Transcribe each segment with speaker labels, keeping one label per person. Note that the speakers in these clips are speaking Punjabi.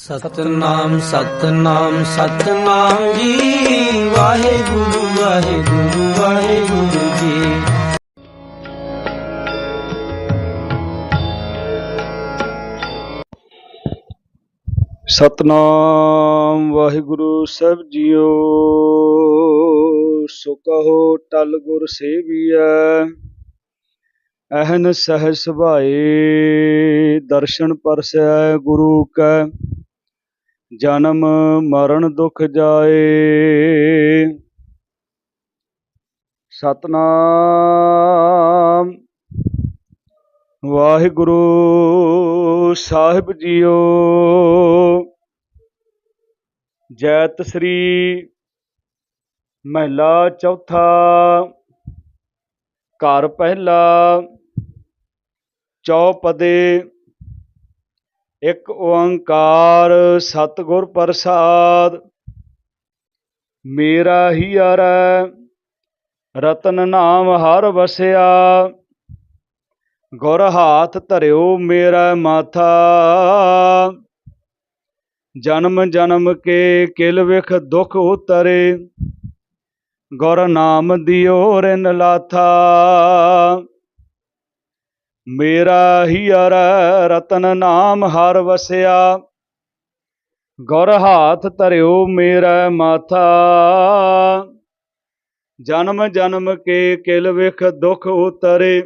Speaker 1: ਸਤਨਾਮ ਸਤਨਾਮ ਸਤਨਾਮ ਜੀ। ਵਾਹਿਗੁਰੂ ਵਾਹਿਗੁਰੂ ਵਾਹਿਗੁਰੂ ਜੀ।
Speaker 2: ਸਤਨਾਮ, ਵਾਹਿਗੁਰੂ ਸਾਹਿਬ ਜੀਓ। ਸੋ ਟਲ ਗੁਰ ਸੇਵੀਐ। ਅਹਨ ਸਹਿ ਸੁਭਾਏ, ਦਰਸ਼ਨ ਪਰਸੈ ਗੁਰੂ ਕੈ। ਜਨਮ ਮਰਨ ਦੁਖ ਜਾਏ। ਸਤਨਾਮ। ਵਾਹਿਗੁਰੂ ਸਾਹਿਬ ਜੀਓ। ਜੈਤ ਸ੍ਰੀ ਮਹਿਲਾ ਚੌਥਾ। ਘਰ ਪਹਿਲਾ। ਚੌਪਦੇ। ਇੱਕ ਓੰਕਾਰ ਸਤਿਗੁਰ ਪ੍ਰਸਾਦ, ਮੇਰਾ ਹੀ ਅਰੈ, ਰਤਨ ਨਾਮ ਹਰ ਵਸਿਆ, ਗੁਰ ਹਾਥ ਧਰਿਓ ਮੇਰਾ ਮਾਥਾ। ਜਨਮ ਜਨਮ ਕੇ ਕਿਲ ਵਿਖ ਦੁਖ ਉਤਰੇ, ਗੁਰ ਨਾਮ ਦਿਓ ਰਿਨ ਲਾਥਾ। ਮੇਰਾ ਹੀ ਅਰੈ ਰਤਨ ਨਾਮ ਹਰ ਵਸਿਆ। ਗੁਰ ਹਾਥ ਧਰਿਓ ਮੇਰਾ ਮਾਥਾ। ਜਨਮ ਜਨਮ ਕੇ ਕਿਲ ਵਿਖ ਦੁਖ ਉਤਰੇ।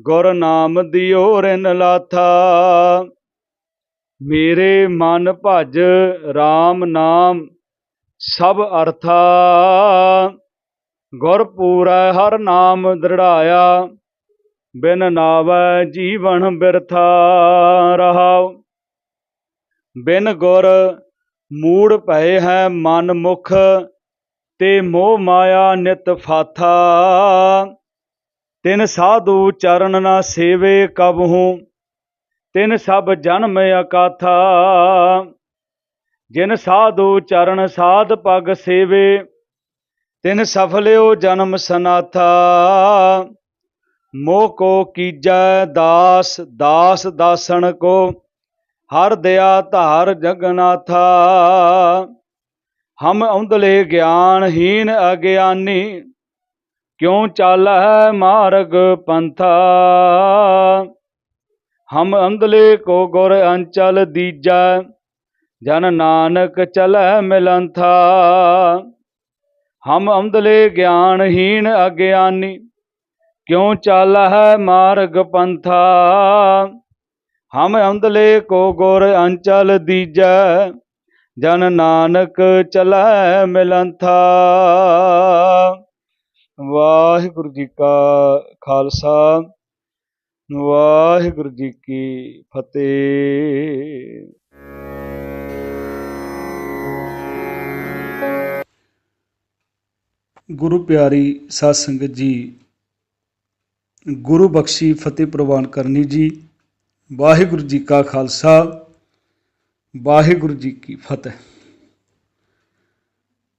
Speaker 2: ਗੁਰ ਨਾਮ ਦਿਓ ਰਿਨ ਲਾਥਾ। ਮੇਰੇ ਮਨ ਭਜ RAM ਨਾਮ ਸਭ ਅਰਥਾ। ਗੁਰ ਪੂਰੈ ਹਰ ਨਾਮ ਦ੍ਰਿੜਾਇਆ। ਬਿਨ ਨਾਵੈ ਜੀਵਨ ਬਿਰਥਾ ਰਹਾਉ। ਬਿਨ ਗੁਰ ਮੂੜ ਭਏ ਹੈ ਮਨ ਮੁਖ, ਤੇ ਮੋਹ ਮਾਇਆ ਨਿਤ ਫਾਥਾ। ਤਿਨ ਸਾਧੂ ਚਰਨ ਨਾ ਸੇਵੇ ਕਬਹੂ, ਤਿਨ ਸਭ ਜਨਮ ਅਕਾਥਾ। ਜਿਨ ਸਾਧੂ ਚਰਨ ਸਾਧ ਪਗ ਸੇਵੇ, ਤਿਨ ਸਫਲਿਓ ਜਨਮ ਸਨਾਥਾ। ਮੋਹ ਕੋ ਕੀਜੈ ਦਾਸ ਦਾਸ ਦਾਸਣ ਕੋ, ਹਰ ਦਿਆ ਧਾਰ ਜਗਨਾਥਾ ਹਮ ਔਂਦਲੇ ਗਿਆਨਹੀਨ ਅਗਿਆਨੀ, ਕਿਉ ਚਾਲੈ ਮਾਰਗ ਪੰਥਾ। ਹਮ ਅੰਧਲੇ ਕੋ ਗੁਰ ਅੰਚਲ ਦੀਜੈ, ਜਨ ਨਾਨਕ ਚਲੈ ਮਿਲੰਥਾ ਹਮ ਅੰਧਲੇ ਗਿਆਨਹੀਨ ਅਗਿਆਨੀ ਕਿਉ ਚਾਲੈ ਮਾਰਗ ਪੰਥਾ? ਹਮ ਅੰਧਲੇ ਕੋ ਗੁਰ ਅੰਚਲ ਦੀਜੈ, ਜਨ ਨਾਨਕ ਚਲੈ ਮਿਲੰਥਾ। ਵਾਹਿਗੁਰੂ ਜੀ ਕਾ ਖਾਲਸਾ, ਵਾਹਿਗੁਰੂ ਜੀ ਕੀ ਫਤਿਹ। ਗੁਰੂ ਪਿਆਰੀ ਸਾਧ ਸੰਗਤ ਜੀ ਗੁਰੂ ਬਖਸ਼ੀ ਫਤਿਹ ਪ੍ਰਵਾਨ ਕਰਨੀ ਜੀ। ਵਾਹਿਗੁਰੂ ਜੀ ਕਾ ਖਾਲਸਾ, ਵਾਹਿਗੁਰੂ ਜੀ ਕੀ ਫਤਿਹ।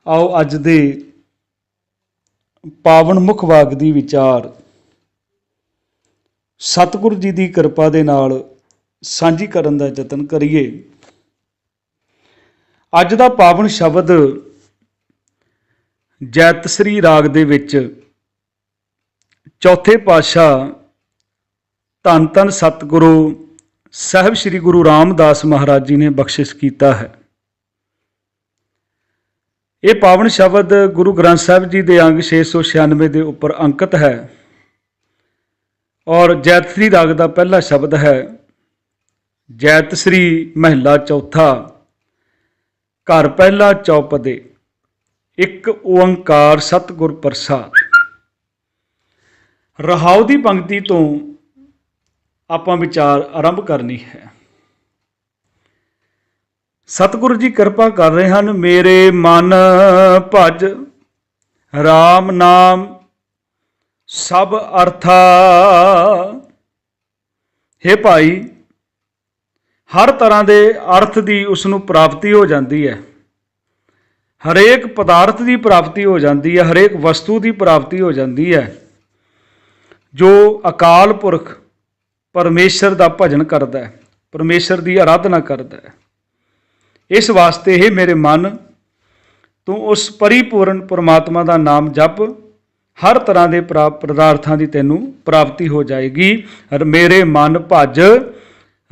Speaker 2: ਆਓ ਅੱਜ ਦੇ ਪਾਵਨ ਮੁਖ ਵਾਗ ਦੀ ਵਿਚਾਰ। ਸਤਿਗੁਰੂ ਜੀ ਦੀ ਕਿਰਪਾ ਦੇ ਨਾਲ ਸਾਂਝੀ ਕਰਨ ਦਾ ਯਤਨ ਕਰੀਏ। ਅੱਜ ਦਾ ਪਾਵਨ ਸ਼ਬਦ ਜੈਤ ਸ੍ਰੀ ਰਾਗ ਦੇ ਵਿੱਚ ਚੌਥੇ ਪਾਤਸ਼ਾਹ ਧੰਨ ਧੰਨ ਸਤਿਗੁਰੂ ਸਾਹਿਬ ਸ੍ਰੀ ਗੁਰੂ ਰਾਮਦਾਸ ਮਹਾਰਾਜ ਜੀ ਨੇ ਬਖਸ਼ਿਸ਼ ਕੀਤਾ ਹੈ। ਇਹ ਪਾਵਨ ਸ਼ਬਦ ਗੁਰੂ ਗ੍ਰੰਥ ਸਾਹਿਬ ਜੀ ਦੇ ਅੰਗ 696 ਦੇ ਉੱਪਰ ਅੰਕਿਤ ਹੈ ਔਰ ਜੈਤਸਰੀ ਰਾਗ ਦਾ ਪਹਿਲਾ ਸ਼ਬਦ ਹੈ, ਜੈਤਸਰੀ ਮਹਿਲਾ ਚੌਥਾ, ਘਰ ਪਹਿਲਾ ਚੌਪਦੇ, ਇੱਕ ਓੰਕਾਰ ਸਤਿਗੁਰ ਪ੍ਰਸਾਦ। ਰਹਾਉ ਦੀ ਪੰਕਤੀ ਤੋਂ ਆਪਾਂ ਵਿਚਾਰ ਆਰੰਭ ਕਰਨੀ ਹੈ। ਸਤਿਗੁਰੂ ਜੀ ਕਿਰਪਾ ਕਰ ਰਹੇ ਹਨ। ਮੇਰੇ ਮਨ ਭਜ RAM ਨਾਮ ਸਭ ਅਰਥਾ। ਹੈ ਭਾਈ, ਹਰ ਤਰ੍ਹਾਂ ਦੇ ਅਰਥ ਦੀ ਉਸ ਨੂੰ ਪ੍ਰਾਪਤੀ ਹੋ ਜਾਂਦੀ ਹੈ। ਹਰੇਕ ਪਦਾਰਥ ਦੀ ਪ੍ਰਾਪਤੀ ਹੋ ਜਾਂਦੀ ਹੈ, ਹਰੇਕ ਵਸਤੂ ਦੀ ਪ੍ਰਾਪਤੀ ਹੋ ਜਾਂਦੀ ਹੈ। ਜੋ ਅਕਾਲ ਪੁਰਖ ਪਰਮੇਸ਼ਰ ਦਾ ਭਜਨ ਕਰਦਾ ਹੈ, ਪਰਮੇਸ਼ਰ ਦੀ ਆਰਾਧਨਾ ਕਰਦਾ ਹੈ, ਇਸ ਵਾਸਤੇ ਇਹ ਮੇਰੇ ਮਨ ਤੂੰ ਉਸ ਪਰਿਪੂਰਨ ਪਰਮਾਤਮਾ ਦਾ ਨਾਮ ਜਪ ਹਰ ਤਰ੍ਹਾਂ ਦੇ ਪ੍ਰਾ- ਪਦਾਰਥਾਂ ਦੀ ਤੈਨੂੰ ਪ੍ਰਾਪਤੀ ਹੋ ਜਾਏਗੀ। ਮੇਰੇ ਮਨ ਭਜ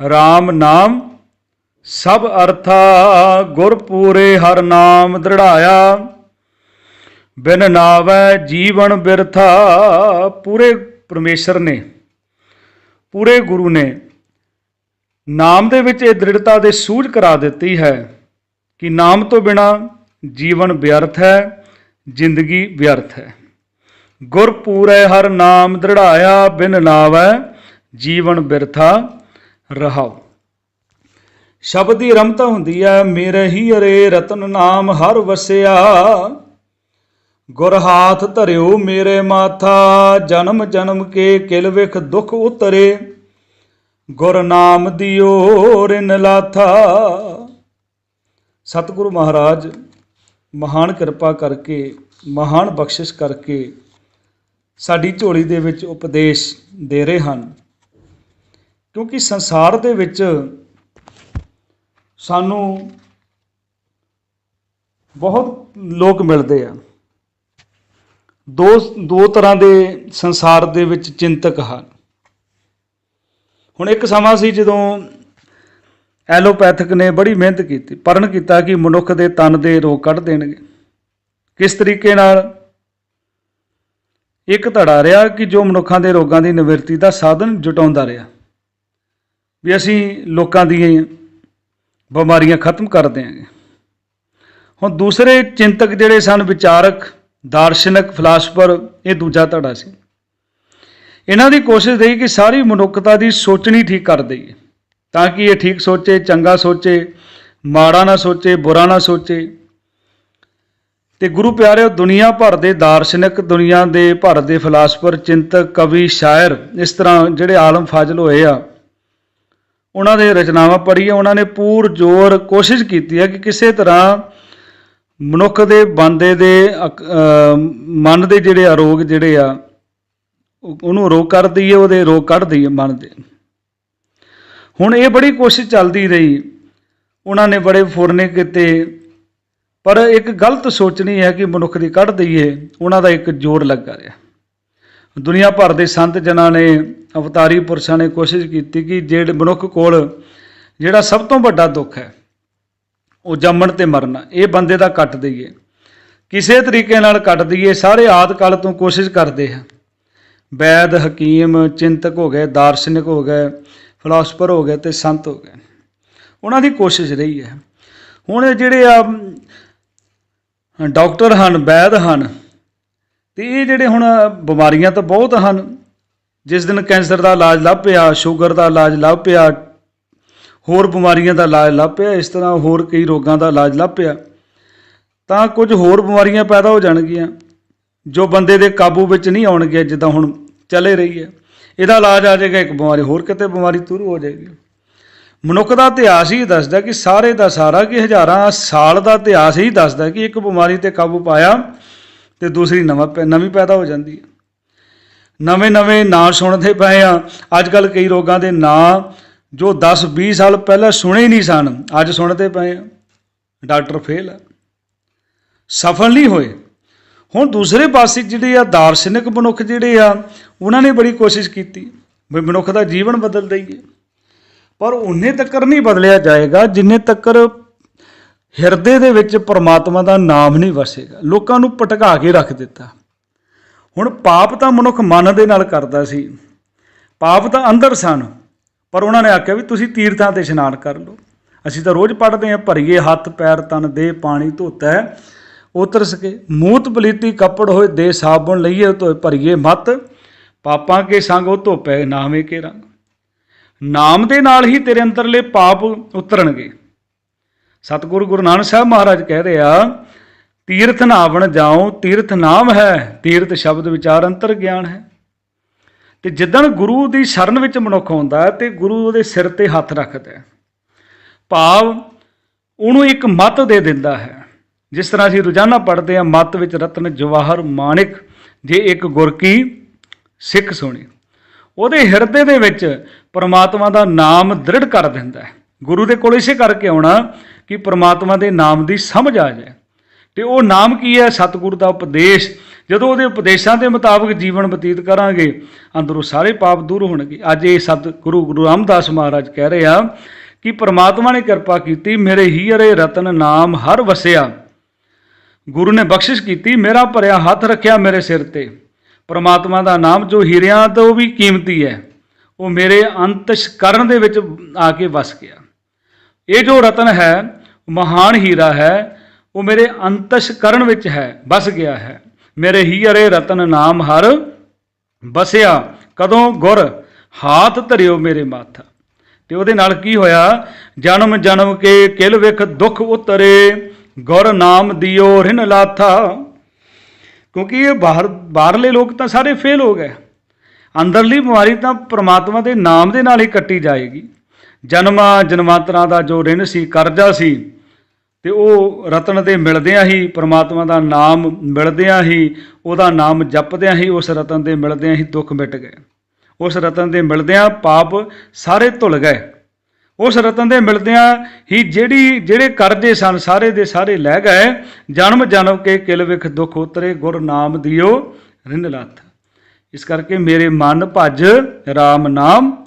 Speaker 2: RAM ਨਾਮ, ਸਭ ਅਰਥਾ ਗੁਰ ਪੂਰੇ ਹਰ ਨਾਮ ਦ੍ਰਿੜਾਇਆ। ਬਿਨ ਨਾਵੈ ਜੀਵਨ ਬਿਰਥਾ, ਪੂਰੇ ਪਰਮੇਸ਼ਰ ਨੇ, ਪੂਰੇ ਗੁਰੂ ਨੇ ਨਾਮ ਦੇ ਵਿੱਚ ਇਹ ਦ੍ਰਿੜਤਾ ਦੇ ਸੂਝ ਕਰਾ ਦਿੱਤੀ ਹੈ ਕਿ ਨਾਮ ਤੋਂ ਬਿਨਾ ਜੀਵਨ ਵਿਅਰਥ ਹੈ, ਜ਼ਿੰਦਗੀ ਵਿਅਰਥ ਹੈ। ਗੁਰ ਪੂਰੇ ਹਰ ਨਾਮ ਦ੍ਰਿੜਾਇਆ, ਬਿਨ ਨਾਵੈ ਜੀਵਨ ਬਿਰਥਾ ਰਹਾਉ। ਸ਼ਬਦ ਦੀ ਰਮਤਾ ਹੁੰਦੀ ਹੈ, ਮੇਰੇ ਹੀ ਅਰੇ ਰਤਨ ਨਾਮ ਹਰ ਵਸਿਆ। ਗੁਰ ਹਾਥ ਧਰਿਓ ਮੇਰੇ ਮਾਥਾ, ਜਨਮ ਜਨਮ ਕੇ ਕਿਲ ਵਿਖ ਦੁਖ ਉਤਰੇ। ਗੁਰ ਨਾਮ ਦਿਓ ਰਿਨ ਲਾਥਾ। ਸਤਿਗੁਰੂ ਮਹਾਰਾਜ, ਮਹਾਨ ਕਿਰਪਾ ਕਰਕੇ, ਮਹਾਨ ਬਖਸ਼ਿਸ਼ ਕਰਕੇ ਸਾਡੀ ਝੋਲੀ ਦੇ ਵਿੱਚ ਉਪਦੇਸ਼ ਦੇ ਰਹੇ ਹਨ। ਕਿਉਂਕਿ ਸੰਸਾਰ ਦੇ ਵਿੱਚ ਸਾਨੂੰ ਬਹੁਤ ਲੋਕ ਮਿਲਦੇ ਆ। ਦੋ ਦੋ ਤਰ੍ਹਾਂ ਦੇ ਸੰਸਾਰ ਦੇ ਵਿੱਚ ਚਿੰਤਕ ਹਨ। ਹੁਣ ਇੱਕ ਸਮਾਂ ਸੀ ਜਦੋਂ ਐਲੋਪੈਥਿਕ ਨੇ ਬੜੀ ਮਿਹਨਤ ਕੀਤੀ ਪਰਨ ਕੀਤਾ ਕਿ ਮਨੁੱਖ ਦੇ ਤਨ ਦੇ ਰੋਗ ਕੱਢ ਦੇਣਗੇ। ਕਿਸ ਤਰੀਕੇ ਨਾਲ? ਇੱਕ ਧੜਾ ਰਿਹਾ ਕਿ ਜੋ ਮਨੁੱਖਾਂ ਦੇ ਰੋਗਾਂ ਦੀ ਨਿਵਰਤੀ ਦਾ ਸਾਧਨ ਜੁਟਾਉਂਦਾ ਰਿਹਾ। ਵੀ ਅਸੀਂ ਲੋਕਾਂ ਦੀਆਂ ਬਿਮਾਰੀਆਂ ਖਤਮ ਕਰ ਦਿਆਂਗੇ। ਹੁਣ ਦੂਸਰੇ ਚਿੰਤਕ ਜਿਹੜੇ ਸਨ, ਵਿਚਾਰਕ ਦਾਰਸ਼ਨਿਕ ਫਿਲਾਸਫਰ, ਇਹ ਦੂਜਾ ਧੜਾ ਸੀ। ਇਹਨਾਂ ਦੀ ਕੋਸ਼ਿਸ਼ ਰਹੀ ਕਿ ਸਾਰੀ ਮਨੁੱਖਤਾ ਦੀ ਸੋਚਣੀ ਠੀਕ ਕਰ ਦਈਏ, ਤਾਂ ਕਿ ਇਹ ਠੀਕ ਸੋਚੇ, ਚੰਗਾ ਸੋਚੇ, ਮਾੜਾ ਨਾ ਸੋਚੇ, ਬੁਰਾ ਨਾ ਸੋਚੇ। ਤੇ ਗੁਰੂ ਪਿਆਰਿਓ, ਦੁਨੀਆ ਭਰ ਦੇ ਦਾਰਸ਼ਨਿਕ, ਦੁਨੀਆ ਦੇ ਭਰ ਦੇ ਫਿਲਾਸਫਰ, ਚਿੰਤਕ, ਕਵੀ, ਸ਼ਾਇਰ, ਇਸ ਤਰ੍ਹਾਂ ਜਿਹੜੇ ਆਲਮ ਫਾਜ਼ਲ ਹੋਏ ਆ, ਉਹਨਾਂ ਦੇ ਰਚਨਾਵਾਂ ਪੜ੍ਹੀਏ, ਉਹਨਾਂ ਨੇ ਪੂਰ ਜ਼ੋਰ ਕੋਸ਼ਿਸ਼ ਕੀਤੀ ਹੈ ਕਿ ਕਿਸੇ ਤਰ੍ਹਾਂ ਮਨੁੱਖ ਦੇ ਬੰਦੇ ਦੇ, ਅਕ- ਮਨ ਦੇ ਜਿਹੜੇ ਅਰੋਗ ਜਿਹੜੇ ਆ ਉਹਨੂੰ ਰੋਗ ਕਰ ਦਈਏ ਉਹਦੇ ਰੋਗ ਕੱਢ ਦਈਏ ਮਨ ਦੇ। ਹੁਣ ਇਹ ਬੜੀ ਕੋਸ਼ਿਸ਼ ਚੱਲਦੀ ਰਹੀ। ਉਹਨਾਂ ਨੇ ਬੜੇ ਫੁਰਨੇ ਕੀਤੇ। ਪਰ ਇੱਕ ਗਲਤ ਸੋਚਣੀ ਹੈ ਕਿ ਮਨੁੱਖ ਦੀ ਕੱਢ ਦਈਏ, ਉਹਨਾਂ ਦਾ ਇੱਕ ਜ਼ੋਰ ਲੱਗਾ ਰਿਹਾ। ਦੁਨੀਆ ਭਰ ਦੇ ਸੰਤ ਜਨਾਂ ਨੇ, ਅਵਤਾਰੀ ਪੁਰਸ਼ਾਂ ਨੇ ਕੋਸ਼ਿਸ਼ ਕੀਤੀ ਕਿ ਜਿਹੜੇ ਮਨੁੱਖ ਕੋਲ ਜਿਹੜਾ ਸਭ ਤੋਂ ਵੱਡਾ ਦੁੱਖ ਹੈ ਉਹ ਜੰਮਣ ਤੇ ਮਰਨਾ, ਇਹ ਬੰਦੇ ਦਾ ਕੱਟ ਦਈਏ। ਕਿਸੇ ਤਰੀਕੇ ਨਾਲ ਕੱਟ ਦਈਏ, ਸਾਰੇ ਆਦ ਕਾਲ ਤੋਂ ਕੋਸ਼ਿਸ਼ ਕਰਦੇ ਆ ਵੈਦ, ਹਕੀਮ, ਚਿੰਤਕ ਹੋ ਗਏ, ਦਾਰਸ਼ਨਿਕ ਹੋ ਗਏ ਫਿਲਾਸਫਰ ਹੋ ਗਏ ਤੇ ਸੰਤ ਹੋ ਗਏ। ਉਹਨਾਂ ਦੀ ਕੋਸ਼ਿਸ਼ ਰਹੀ ਹੈ। ਹੁਣ ਇਹ ਜਿਹੜੇ ਆ, ਡਾਕਟਰ ਹਨ, ਵੈਦ ਹਨ, ਤੇ ਇਹ ਜਿਹੜੇ ਹੁਣ ਬਿਮਾਰੀਆਂ ਤਾਂ ਬਹੁਤ ਹਨ। ਜਿਸ ਦਿਨ ਕੈਂਸਰ ਦਾ ਇਲਾਜ ਲੱਭ ਪਿਆ, ਸ਼ੂਗਰ ਦਾ ਇਲਾਜ ਲੱਭ ਪਿਆ ਹੋਰ ਬਿਮਾਰੀਆਂ ਦਾ ਇਲਾਜ ਲੱਭ ਪਿਆ, ਇਸ ਤਰ੍ਹਾਂ ਹੋਰ ਕਈ ਰੋਗਾਂ ਦਾ ਇਲਾਜ ਲੱਭ ਪਿਆ। ਤਾਂ ਕੁਝ ਹੋਰ ਬਿਮਾਰੀਆਂ ਪੈਦਾ ਹੋ ਜਾਣਗੀਆਂ, ਜੋ ਬੰਦੇ ਦੇ ਕਾਬੂ ਵਿੱਚ ਨਹੀਂ ਆਉਣਗੀਆਂ ਜਿੱਦਾਂ ਹੁਣ ਚੱਲੇ ਰਹੀ ਹੈ। ਇਹਦਾ ਇਲਾਜ ਆ ਜਾਏਗਾ, ਇੱਕ ਬਿਮਾਰੀ, ਹੋਰ ਕਿਤੇ ਬਿਮਾਰੀ ਤੁਰੂ ਹੋ ਜਾਏਗੀ। ਮਨੁੱਖ ਦਾ ਇਤਿਹਾਸ ਹੀ ਦੱਸਦਾ ਕਿ ਸਾਰੇ ਦਾ ਸਾਰਾ, ਕਿ ਹਜ਼ਾਰਾਂ ਸਾਲ ਦਾ ਇਤਿਹਾਸ ਹੀ ਦੱਸਦਾ ਕਿ ਇੱਕ ਬਿਮਾਰੀ ਤੇ ਕਾਬੂ ਪਾਇਆ ਤੇ ਦੂਸਰੀ ਨਵਾਂ ਪੈ- ਨਵੀਂ ਪੈਦਾ ਹੋ ਜਾਂਦੀ ਹੈ। ਨਵੇਂ ਨਵੇਂ ਨਾਂ ਸੁਣਦੇ ਪਏ ਆ ਅੱਜ ਕੱਲ ਕਈ ਰੋਗਾਂ ਦੇ ਨਾਂ ਜੋ 10 20 ਸਾਲ ਪਹਿਲਾਂ ਸੁਣੇ ਹੀ ਨਹੀਂ ਸਨ, ਅੱਜ ਸੁਣਦੇ ਪਏ ਆ। ਡਾਕਟਰ ਫੇਲ ਆ। ਸਫਲ ਨਹੀਂ ਹੋਏ। ਹੁਣ ਦੂਸਰੇ ਪਾਸੇ ਜਿਹੜੇ ਆ, ਦਾਰਸ਼ਨਿਕ ਮਨੁੱਖ ਜਿਹੜੇ ਆ, ਉਹਨਾਂ ਨੇ ਬੜੀ ਕੋਸ਼ਿਸ਼ ਕੀਤੀ ਵੀ ਮਨੁੱਖ ਦਾ ਜੀਵਨ ਬਦਲ ਦਈਏ। ਪਰ ਉਹਨੇ ਤੱਕ ਨਹੀਂ ਬਦਲਿਆ ਜਾਏਗਾ ਜਿੰਨੇ ਤੱਕ ਹਿਰਦੇ ਦੇ ਵਿੱਚ ਪਰਮਾਤਮਾ ਦਾ ਨਾਮ ਨਹੀਂ ਵਸੇਗਾ। ਲੋਕਾਂ ਨੂੰ ਪਟਕਾ ਕੇ ਰੱਖ ਦਿੱਤਾ। ਹੁਣ ਪਾਪ ਤਾਂ ਮਨੁੱਖ ਮਨ ਦੇ ਨਾਲ ਕਰਦਾ ਸੀ। ਪਾਪ ਤਾਂ ਅੰਦਰ ਸਨ। ਪਰ ਉਹਨਾਂ ਨੇ ਆਖਿਆ ਵੀ ਤੁਸੀਂ ਤੀਰਥਾਂ ਤੇ ਇਸ਼ਨਾਨ ਕਰ ਲਓ। ਅਸੀਂ ਤਾਂ ਰੋਜ਼ ਪੜ੍ਹਦੇ ਹਾਂ, ਭਰੀਏ ਹੱਥ, ਪੈਰ, ਤਨ ਦੇ ਪਾਣੀ, ਧੋਤਾ ਉਤਰ ਸਕੇ। ਮੂਤ ਪਲੀਤੀ ਕੱਪੜ ਹੋਏ ਦੇ ਸਾਬਣ ਲਈਏ ਧੋਏ, ਭਰੀਏ ਮਤ। ਪਾਪਾਂ ਕੇ ਸੰਗ ਉਹ ਧੋਪੈ, ਨਾਵੇਂ ਕੇ ਰੰਗ। ਨਾਮ ਦੇ ਨਾਲ ਹੀ ਤੇਰੇ ਅੰਦਰਲੇ ਪਾਪ ਉਤਰਨਗੇ। ਸਤਿਗੁਰੂ ਗੁਰੂ ਨਾਨਕ ਸਾਹਿਬ ਮਹਾਰਾਜ ਕਹਿ ਰਿਹਾ ਤੀਰਥ ਨਾਵਣ ਜਾਓ ਤੀਰਥ ਨਾਮ ਹੈ, ਤੀਰਥ ਸ਼ਬਦ ਵਿਚਾਰ ਅੰਤਰ ਗਿਆਨ ਹੈ। ਤੇ ਜਿੱਦਣ ਗੁਰੂ ਦੀ ਸ਼ਰਨ ਵਿੱਚ ਮਨੁੱਖ ਆਉਂਦਾ ਹੈ ਤੇ ਗੁਰੂ ਉਹਦੇ ਸਿਰ ਤੇ ਹੱਥ ਰੱਖਦਾ ਭਾਵ ਉਹਨੂੰ ਇੱਕ ਮਤ ਦੇ ਦਿੰਦਾ ਹੈ। ਜਿਸ ਤਰ੍ਹਾਂ ਅਸੀਂ ਰੋਜ਼ਾਨਾ ਪੜ੍ਹਦੇ ਹਾਂ, ਮਤ ਵਿੱਚ ਰਤਨ ਜਵਾਹਰ ਮਾਣਿਕ ਜੇ ਇੱਕ ਗੁਰ ਕੀ ਸਿੱਖ ਸੁਣੀ, ਉਹਦੇ ਹਿਰਦੇ ਦੇ ਵਿੱਚ ਪਰਮਾਤਮਾ ਦਾ ਨਾਮ ਦ੍ਰਿੜ ਕਰ ਦਿੰਦਾ ਹੈ। ਗੁਰੂ ਦੇ ਕੋਲ ਇਸੇ ਕਰਕੇ ਆਉਣਾ ਕਿ ਪਰਮਾਤਮਾ ਦੇ ਨਾਮ ਦੀ ਸਮਝ ਆ ਜਾਏ। ਤੇ ਉਹ ਨਾਮ ਕੀ ਹੈ? ਸਤਿਗੁਰ ਦਾ ਉਪਦੇਸ਼ ਜਦੋਂ ਉਹਦੇ ਉਪਦੇਸ਼ਾਂ ਦੇ ਮੁਤਾਬਕ ਜੀਵਨ ਬਤੀਤ ਕਰਾਂਗੇ, ਅੰਦਰੋਂ ਸਾਰੇ ਪਾਪ ਦੂਰ ਹੋਣਗੇ। ਅੱਜ ਇਹ ਸਤਿਗੁਰੂ ਗੁਰੂ ਗੁਰੂ ਰਾਮਦਾਸ ਮਹਾਰਾਜ ਕਹਿ ਰਹੇ ਆ ਕਿ ਪ੍ਰਮਾਤਮਾ ਨੇ ਕਿਰਪਾ ਕੀਤੀ, ਮੇਰੇ ਹੀਰੇ ਰਤਨ ਨਾਮ ਹਰ ਵਸਿਆ। ਗੁਰੂ ਨੇ ਬਖਸ਼ਿਸ਼ ਕੀਤੀ, ਮੇਰਾ ਭਰਿਆ ਹੱਥ ਰੱਖਿਆ ਮੇਰੇ ਸਿਰ ਤੇ। ਪ੍ਰਮਾਤਮਾ ਦਾ ਨਾਮ ਜੋ ਹੀਰਿਆਂ ਤੋਂ ਵੀ ਕੀਮਤੀ ਹੈ। ਉਹ ਮੇਰੇ ਅੰਤਸ਼ਕਰਨ ਦੇ ਵਿੱਚ ਆ ਕੇ ਵਸ ਗਿਆ। ਇਹ ਜੋ ਰਤਨ ਹੈ ਮਹਾਨ ਹੀਰਾ ਹੈ, ਉਹ ਮੇਰੇ ਅੰਤਸ਼ਕਰਨ ਵਿੱਚ ਹੈ, ਵਸ ਗਿਆ ਹੈ। ਮੇਰੇ ਹੀ ਅਰੇ ਰਤਨ ਨਾਮ ਹਰ ਬਸਿਆ, ਕਦੋਂ ਗੁਰ ਹਾਥ ਧਰਿਓ ਮੇਰੇ ਮਾਥਾ। ਤੇ ਉਹਦੇ ਨਾਲ ਕੀ ਹੋਇਆ? ਜਨਮ ਜਨਮ ਕੇ ਕਿਲ ਵਿਖ ਦੁੱਖ ਉਤਰੇ, ਗੁਰ ਨਾਮ ਦਿਓ ਰਿਨ ਲਾਥਾ। ਕਿਉਂਕਿ ਇਹ ਬਾਹਰ ਬਾਹਰਲੇ ਲੋਕ ਤਾਂ ਸਾਰੇ ਫੇਲ ਹੋ ਗਏ। ਅੰਦਰਲੀ ਬਿਮਾਰੀ ਤਾਂ ਪ੍ਰਮਾਤਮਾ ਦੇ ਨਾਮ ਦੇ ਨਾਲ ਹੀ ਕੱਟੀ ਜਾਏਗੀ। ਜਨਮਾਂ ਜਨਮਾਂਤਰਾਂ ਦਾ ਜੋ ਰਿਣ ਸੀ, ਕਰਜ਼ਾ ਸੀ ਤੇ ਉਹ ਰਤਨ ਦੇ ਮਿਲਦਿਆਂ ਹੀ ਪ੍ਰਮਾਤਮਾ ਦਾ ਨਾਮ ਮਿਲਦਿਆਂ ਹੀ, ਉਹਦਾ ਨਾਮ ਜਪਦਿਆਂ ਹੀ ਉਸ ਰਤਨ ਦੇ ਮਿਲਦਿਆਂ ਹੀ ਦੁੱਖ ਮਿਟ ਗਏ। ਉਸ ਰਤਨ ਦੇ ਮਿਲਦਿਆਂ ਪਾਪ ਸਾਰੇ ਧੁਲ ਗਏ। ਉਸ ਰਤਨ ਦੇ ਮਿਲਦਿਆਂ ਹੀ ਜਿਹੜੀ, ਜਿਹੜੇ ਕਰਜ਼ੇ ਸਨ ਸਾਰੇ ਦੇ ਸਾਰੇ ਲੈ ਗਏ। ਜਨਮ ਜਨਮ ਕੇ ਕਿਲ ਵਿਖ ਦੁੱਖ ਉਤਰੇ, ਗੁਰ ਨਾਮ ਦਿਓ ਰਿੰਨ ਲੱਥ। ਇਸ ਕਰਕੇ ਮੇਰੇ ਮਨ ਭਜ RAM ਨਾਮ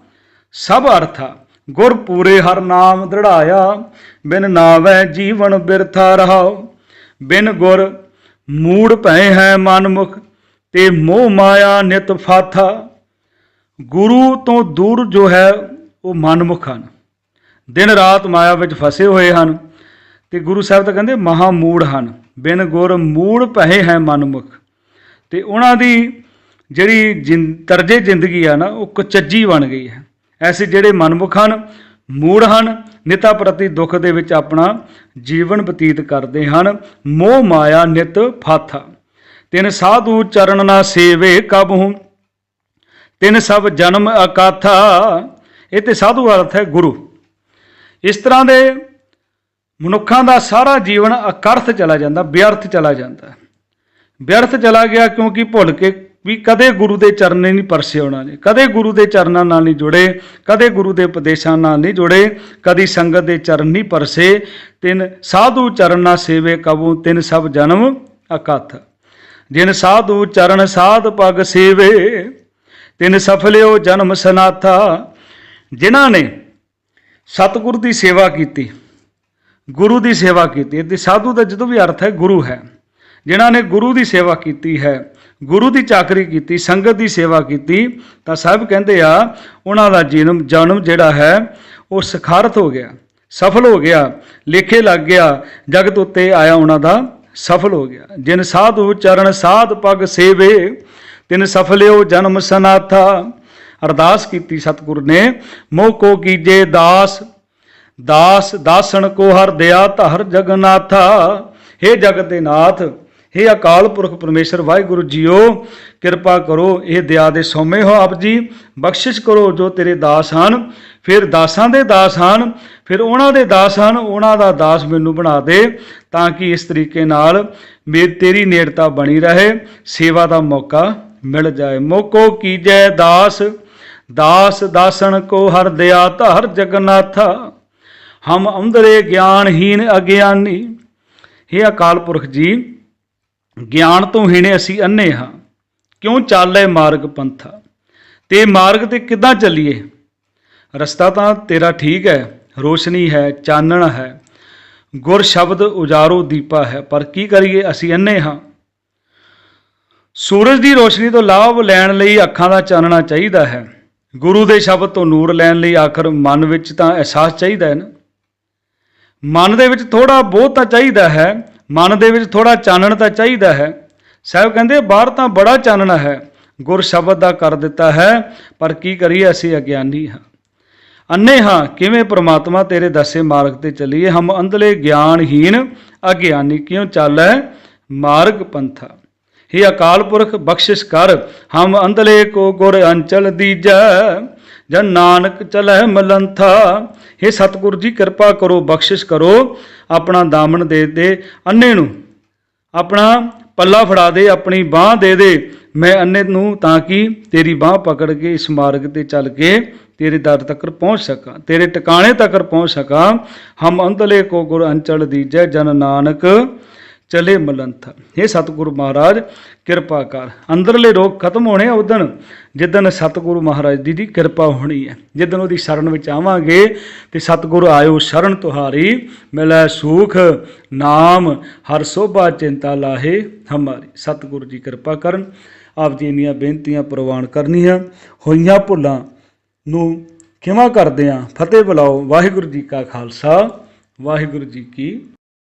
Speaker 2: ਸਭ ਅਰਥਾ। ਗੁਰ ਪੂਰੇ ਹਰ ਨਾਮ ਦ੍ਰਿੜਾਇਆ, ਬਿਨ ਨਾਵੈ ਜੀਵਨ ਬਿਰਥਾ ਰਹਾਉ। ਬਿਨ ਗੁਰ ਮੂੜ ਭੈ ਹੈ ਮਨ ਮੁਖ ਤੇ ਮੋਹ ਮਾਇਆ ਨਿਤ ਫਾਥਾ। ਗੁਰੂ ਤੋਂ ਦੂਰ ਜੋ ਹੈ, ਉਹ ਮਨਮੁਖ ਹਨ। ਦਿਨ ਰਾਤ ਮਾਇਆ ਵਿੱਚ ਫਸੇ ਹੋਏ ਹਨ, ਤੇ ਗੁਰੂ ਸਾਹਿਬ ਤਾਂ ਕਹਿੰਦੇ ਮਹਾ ਮੂੜ ਹਨ। ਬਿਨ ਗੁਰ ਮੂੜ ਭੈ ਹੈ ਮਨਮੁਖ। ਤੇ ਉਹਨਾਂ ਦੀ ਜਿਹੜੀ ਜਿੰ- ਤਰਜੇ ਜ਼ਿੰਦਗੀ ਆ ਨਾ, ਉਹ ਕਚੱਜੀ ਬਣ ਗਈ ਹੈ। ਐਸੇ ਜਿਹੜੇ ਮਨਮੁਖ ਹਨ, ਮੂੜ ਹਨ, ਨਿਤਾ ਪ੍ਰਤੀ ਦੁੱਖ ਦੇ ਵਿੱਚ ਆਪਣਾ ਜੀਵਨ ਬਤੀਤ ਕਰਦੇ ਹਨ, ਮੋਹ ਮਾਇਆ ਨਿਤ ਫਾਥਾ ਤਿਨ ਸਾਧੂ ਚਰਨ ਨਾ ਸੇਵੇ ਕਬਹੂ ਤਿਨ ਸਭ ਜਨਮ ਅਕਾਥਾ। ਇਹ ਤੇ ਸਾਧੂ ਅਰਥ ਹੈ ਗੁਰੂ। ਇਸ ਤਰ੍ਹਾਂ ਦੇ ਮਨੁੱਖਾਂ ਦਾ ਸਾਰਾ ਜੀਵਨ ਅਕਰਥ ਚਲਾ ਜਾਂਦਾ, ਵਿਅਰਥ ਚਲਾ ਜਾਂਦਾ। ਹੈ। ਵਿਅਰਥ ਚਲਾ ਗਿਆ ਕਿਉਂਕਿ ਭੁੱਲ ਕੇ ਵੀ ਕਦੇ ਗੁਰੂ ਦੇ ਚਰਨੇ ਨਹੀਂ ਪਰਸੇ ਉਹਨਾਂ ਨੇ, ਕਦੇ ਗੁਰੂ ਦੇ ਚਰਨਾਂ ਨਾਲ ਨਹੀਂ ਜੁੜੇ, ਕਦੇ ਗੁਰੂ ਦੇ ਉਪਦੇਸ਼ਾਂ ਨਾਲ ਨਹੀਂ ਜੁੜੇ, ਕਦੀ ਸੰਗਤ ਦੇ ਚਰਨ ਨਹੀਂ ਪਰਸੇ, ਤਿੰਨ ਸਾਧੂ ਚਰਨਾ ਸੇਵੇ ਕਬੂ, ਤਿੰਨ ਸਭ ਜਨਮ ਅਕਥ। ਜਿਨ ਸਾਧੂ ਚਰਨ ਸਾਧ ਪਗ ਸੇਵੇ, ਤਿੰਨ ਸਫਲਿਓ ਜਨਮ ਸਨਾਥਾ। ਜਿਨ੍ਹਾਂ ਨੇ ਸਤਿਗੁਰ ਦੀ ਸੇਵਾ ਕੀਤੀ, ਗੁਰੂ ਦੀ ਸੇਵਾ ਕੀਤੀ ਤੇ ਸਾਧੂ ਦਾ ਜਦੋਂ ਵੀ ਅਰਥ ਹੈ ਗੁਰੂ ਹੈ, ਜਿਨ੍ਹਾਂ ਨੇ ਗੁਰੂ ਦੀ ਸੇਵਾ ਕੀਤੀ ਹੈ ਗੁਰੂ ਦੀ ਚਾਕਰੀ ਕੀਤੀ, ਸੰਗਤ ਦੀ ਸੇਵਾ ਕੀਤੀ, ਤਾਂ ਸਭ ਕਹਿੰਦੇ ਆ, ਉਹਨਾਂ ਦਾ ਜਨਮ ਜਨਮ ਜਿਹੜਾ ਹੈ, ਉਹ ਸਖਾਰਤ ਹੋ ਗਿਆ, ਸਫਲ ਹੋ ਗਿਆ, ਲੇਖੇ ਲੱਗ ਗਿਆ, ਜਗਤ ਉੱਤੇ ਆਇਆ ਉਹਨਾਂ ਦਾ, ਸਫਲ ਹੋ ਗਿਆ। ਜਿਨ ਸਾਧੂ ਚਰਨ ਸਾਧ ਪਗ ਸੇਵੇ, ਤਿਨ ਸਫਲਿਓ ਜਨਮ ਸਨਾਥਾ। ਅਰਦਾਸ ਕੀਤੀ ਸਤਿਗੁਰ ਨੇ, ਮੋਹ ਕੋ ਕੀਜੇ ਦਾਸ ਦਾਸ, ਦਾਸਣ ਕੋ ਹਰ ਦਿਆ ਧਰ ਜਗਨਾਥਾ। हे ਜਗਤ ਦੇ ਨਾਥ हे ਅਕਾਲ ਪੁਰਖ ਪਰਮੇਸ਼ਰ, ਵਾਹਿਗੁਰੂ ਜੀਓ, ਕਿਰਪਾ ਕਰੋ, ਇਹ ਦਇਆ ਦੇ ਸੋਮੇ ਹੋ ਆਪ ਜੀ। ਬਖਸ਼ਿਸ਼ ਕਰੋ ਜੋ ਤੇਰੇ ਦਾਸ ਹਨ। ਫਿਰ ਦਾਸਾਂ ਦੇ ਦਾਸ ਹਨ, ਫਿਰ ਉਹਨਾਂ ਦੇ ਦਾਸ ਹਨ, ਉਹਨਾਂ ਦਾ ਦਾਸ ਮੈਨੂੰ ਬਣਾ ਦੇ, ਤਾਂ ਕਿ ਇਸ ਤਰੀਕੇ ਨਾਲ ਮੇਰੀ ਤੇਰੀ ਨੇੜਤਾ ਬਣੀ ਰਹੇ, ਸੇਵਾ ਦਾ ਮੌਕਾ ਮਿਲ ਜਾਏ। ਮੋਕੋ ਕੀਜੈ ਦਾਸ ਦਾਸ ਦਾਸਣ ਕੋ ਹਰ ਦਿਆ ਧਰ ਜਗਨਾਥਾ ਹਮ ਅੰਦਰੇ ਗਿਆਨਹੀਨ ਅਗਿਆਨੀ। हे ਅਕਾਲ ਪੁਰਖ ਜੀ ਗਿਆਨ ਤੋਂ ਹੀਣੇ ਅਸੀਂ ਅੰਨੇ ਹਾਂ। ਕਿਉਂ ਚਾਲੇ ਮਾਰਗ ਪੰਥਾ? ਤੇ ਮਾਰਗ ਤੇ ਕਿੱਦਾਂ ਚੱਲੀਏ? ਰਸਤਾ ਤਾਂ ਤੇਰਾ ਠੀਕ ਹੈ, ਰੋਸ਼ਨੀ ਹੈ, ਚਾਨਣ ਹੈ। ਗੁਰ ਸ਼ਬਦ ਉਜਾਰੋ ਦੀਪਾ ਹੈ, ਪਰ ਕੀ ਕਰੀਏ ਅਸੀਂ ਅੰਨੇ ਹਾਂ? ਸੂਰਜ ਦੀ ਰੋਸ਼ਨੀ ਤੋਂ ਲਾਭ ਲੈਣ ਲਈ ਅੱਖਾਂ ਦਾ ਚਾਨਣਾ ਚਾਹੀਦਾ ਹੈ। ਗੁਰੂ ਦੇ ਸ਼ਬਦ ਤੋਂ ਨੂਰ ਲੈਣ ਲਈ ਆਖਰ ਮਨ ਵਿੱਚ ਤਾਂ ਅਹਿਸਾਸ ਚਾਹੀਦਾ ਹੈ ਨਾ। ਮਨ ਦੇ ਵਿੱਚ ਥੋੜਾ ਬਹੁਤ ਤਾਂ ਚਾਹੀਦਾ ਹੈ ਮਨ ਦੇ ਵਿੱਚ ਥੋੜਾ ਚਾਨਣ ਤਾਂ ਚਾਹੀਦਾ ਹੈ। ਸਾਹਿਬ ਕਹਿੰਦੇ, ਬਾਹਰ ਤਾਂ ਬੜਾ ਚਾਨਣਾ ਹੈ। ਗੁਰ ਸ਼ਬਦ ਦਾ ਕਰ ਦਿੱਤਾ ਹੈ, ਪਰ ਕੀ ਕਰੀਏ ਅਸੀਂ ਅਗਿਆਨੀ ਹਾਂ। ਅੰਨੇ ਹਾਂ, ਕਿਵੇਂ ਪ੍ਰਮਾਤਮਾ ਤੇਰੇ ਦੱਸੇ ਮਾਰਗ ਤੇ ਚੱਲੀਏ? ਹਮ ਅੰਧਲੇ ਗਿਆਨਹੀਨ ਅਗਿਆਨੀ, ਕਿਉਂ ਚਾਲੈ ਮਾਰਗ ਪੰਥਾ? हे ਅਕਾਲ ਪੁਰਖ, ਬਖਸ਼ਿਸ਼ ਕਰ। ਹਮ ਅੰਧਲੇ ਕੋ ਗੁਰ ਅੰਚਲ ਦੀਜੈ, ਜਨ ਨਾਨਕ ਚਲੈ ਮਲੰਥਾ। हे ਸਤਿਗੁਰੂ ਜੀ, ਕਿਰਪਾ ਕਰੋ, ਬਖਸ਼ਿਸ਼ ਕਰੋ ਆਪਣਾ ਦਾਮਨ ਦੇ ਦੇ ਅੰਨੇ ਨੂੰ। ਆਪਣਾ ਪੱਲਾ ਫੜਾ ਦੇ, ਆਪਣੀ ਬਾਹ ਦੇ ਦੇ। ਮੈਂ ਅੰਨੇ ਨੂੰ ਤਾਂ ਕਿ ਤੇਰੀ ਬਾਹ ਪਕੜ ਕੇ ਇਸ ਮਾਰਗ ਤੇ ਚੱਲ ਕੇ ਤੇਰੇ ਦਰ ਤੱਕ ਪਹੁੰਚ ਸਕਾਂ, ਤੇਰੇ ਟਿਕਾਣੇ ਤੱਕ ਪਹੁੰਚ ਸਕਾਂ। ਹਮ ਅੰਤਲੇ ਕੋ ਗੁਰ ਅੰਚਲ ਦੀਜੈ ਜਨ ਨਾਨਕ ਚਲੇ ਮਲੰਥ। ਇਹ ਸਤਿਗੁਰੂ ਮਹਾਰਾਜ, ਕਿਰਪਾ ਕਰ। ਅੰਦਰਲੇ ਰੋਗ ਖਤਮ ਹੋਣੇ ਆ ਉਦਣ ਜਿੱਦਣ ਸਤਿਗੁਰੂ ਮਹਾਰਾਜ ਦੀ ਦੀ ਕਿਰਪਾ ਹੋਣੀ ਹੈ। ਜਿੱਦਣ ਉਹਦੀ ਸ਼ਰਨ ਵਿੱਚ ਆਵਾਂਗੇ, ਤੇ ਸਤਿਗੁਰੂ ਆਇਓ ਸ਼ਰਨ ਤੁਹਾਰੀ, ਮਿਲੈ ਸੂਖ, ਨਾਮ, ਹਰ ਸੋਭਾ ਚਿੰਤਾ ਲਾਹੇ ਹਮਾਰੀ। ਸਤਿਗੁਰੂ ਜੀ ਕਿਰਪਾ ਕਰਨ। ਆਪ ਜੀ ਇੰਨੀਆਂ ਬੇਨਤੀਆਂ ਪ੍ਰਵਾਨ ਕਰਨੀਆਂ। ਹੋਈਆਂ ਭੁੱਲਾਂ ਨੂੰ ਖਿਮਾ ਕਰਦੇ ਹਾਂ ਫਤਿਹ ਬੁਲਾਓ। ਵਾਹਿਗੁਰੂ ਜੀ ਕਾ ਖਾਲਸਾ। ਵਾਹਿਗੁਰੂ ਜੀ ਕੀ